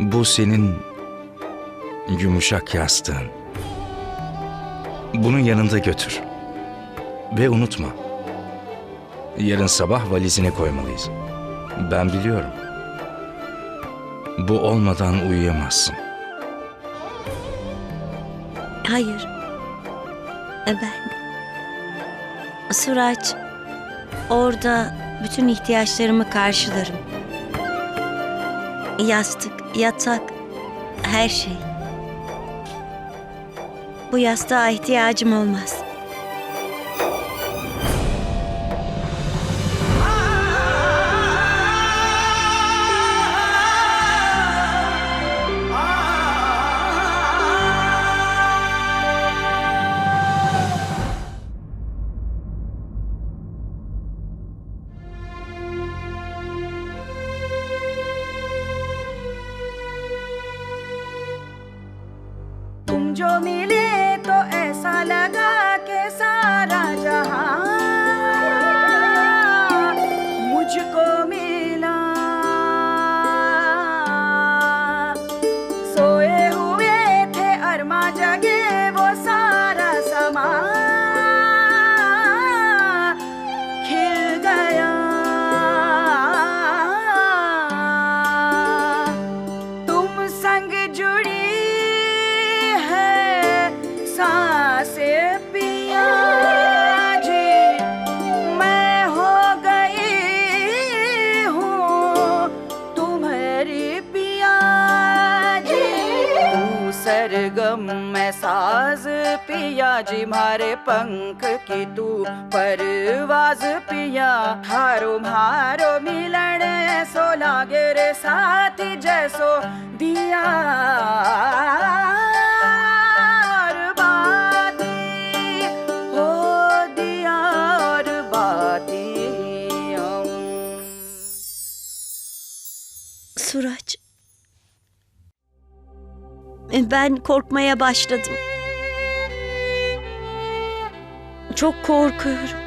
Bu senin yumuşak yastığın. Bunu yanında götür. Ve unutma. Yarın sabah valizine koymalıyız. Ben biliyorum. Bu olmadan uyuyamazsın. Hayır. Ben... Suraç, orada bütün ihtiyaçlarımı karşılarım. Yastık, yatak, her şey. Bu yastığa ihtiyacım olmaz. पिया जी मारे पंख की तू परवाज पिया हारो मारो मिलन सो लागे रे साथी जैसो दिया और बाती हो दिया और बाती हम Suraç. E, Ben korkmaya başladım. Çok korkuyorum.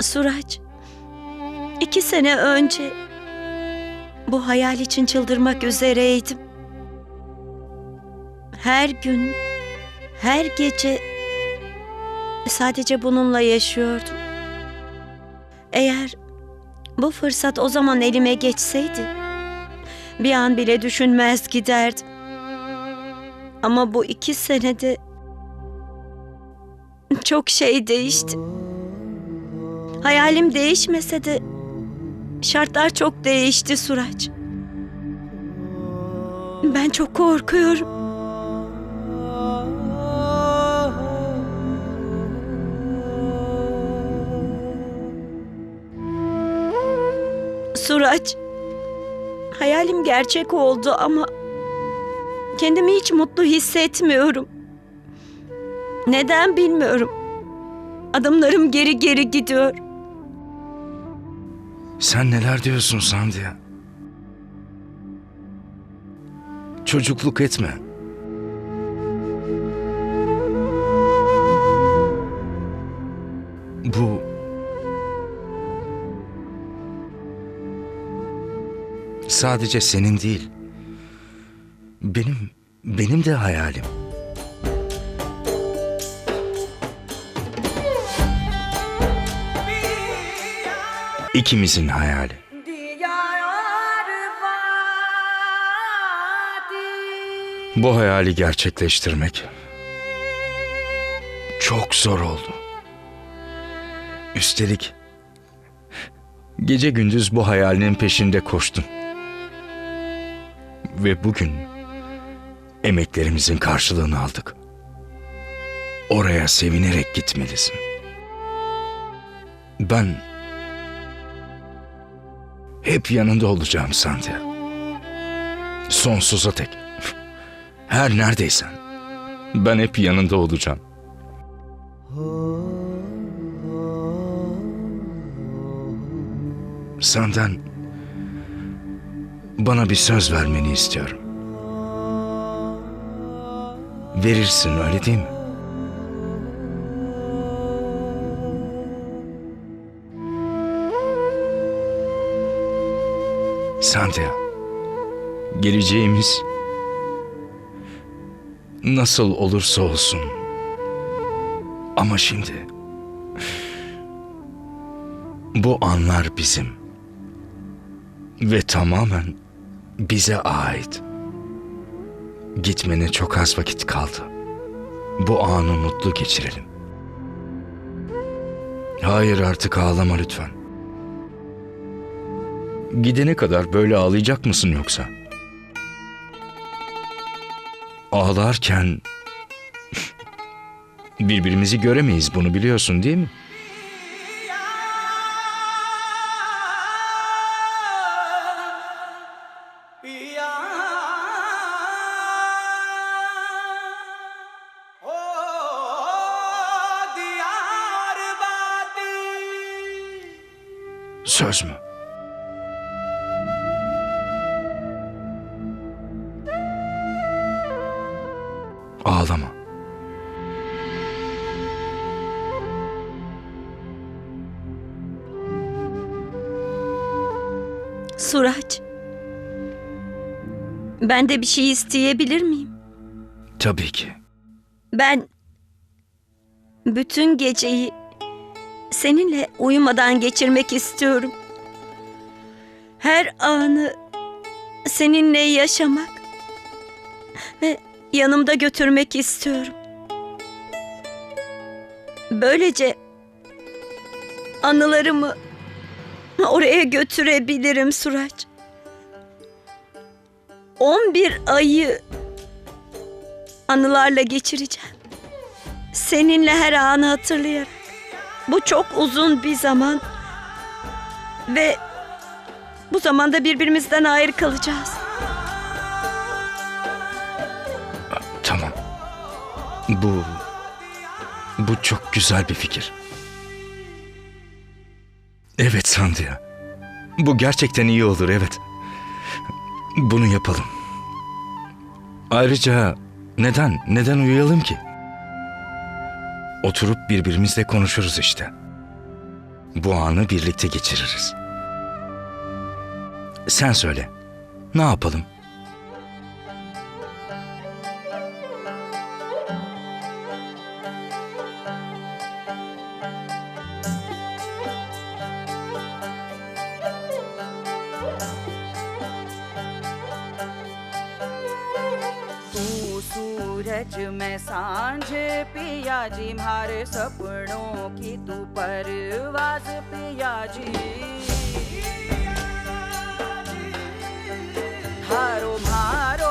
Suraç. iki sene önce bu hayal için çıldırmak üzereydim. Her gün, her gece sadece bununla yaşıyordum. Eğer bu fırsat o zaman elime geçseydi bir an bile düşünmez giderdim. Ama bu iki senede çok şey değişti. Hayalim değişmese de şartlar çok değişti Suraç. Ben çok korkuyorum. Suraç. Hayalim gerçek oldu ama kendimi hiç mutlu hissetmiyorum. Neden bilmiyorum. Adımlarım geri geri gidiyor. Sen neler diyorsun Sandia? Çocukluk etme. Bu sadece senin değil. Benim benim de hayalim. ikimizin hayali. Bu hayali gerçekleştirmek çok zor oldu. Üstelik gece gündüz bu hayalinin peşinde koştun. Ve bugün emeklerimizin karşılığını aldık. Oraya sevinerek gitmelisin. Ben hep yanında olacağım Sandhya. Sonsuza tek. Her neredeysen. Ben hep yanında olacağım. Senden bana bir söz vermeni istiyorum. Verirsin öyle değil mi? Sandhya, Geleceğimiz nasıl olursa olsun. Ama şimdi bu anlar bizim ve tamamen bize ait. Gitmene çok az vakit kaldı. Bu anı mutlu geçirelim. Hayır artık ağlama lütfen. Gidene kadar böyle ağlayacak mısın yoksa? Ağlarken birbirimizi göremeyiz bunu biliyorsun değil mi? Söz mü? Ben de bir şey isteyebilir miyim? Tabii ki. Ben bütün geceyi seninle uyumadan geçirmek istiyorum. Her anı seninle yaşamak ve yanımda götürmek istiyorum. Böylece anılarımı oraya götürebilirim Suraç. 11 ayı anılarla geçireceğim. Seninle her anı hatırlayarak. Bu çok uzun bir zaman. Ve bu zamanda birbirimizden ayrı kalacağız. Tamam. Bu bu çok güzel bir fikir. Evet Sandhya. Bu gerçekten iyi olur evet. Bunu yapalım. Ayrıca neden neden uyuyalım ki? Oturup birbirimizle konuşuruz işte. Bu anı birlikte geçiririz. Sen söyle. Ne yapalım? सूरज में साँझ पिया जी मारे सपनों की तू परवाज पिया जी। हारो मारो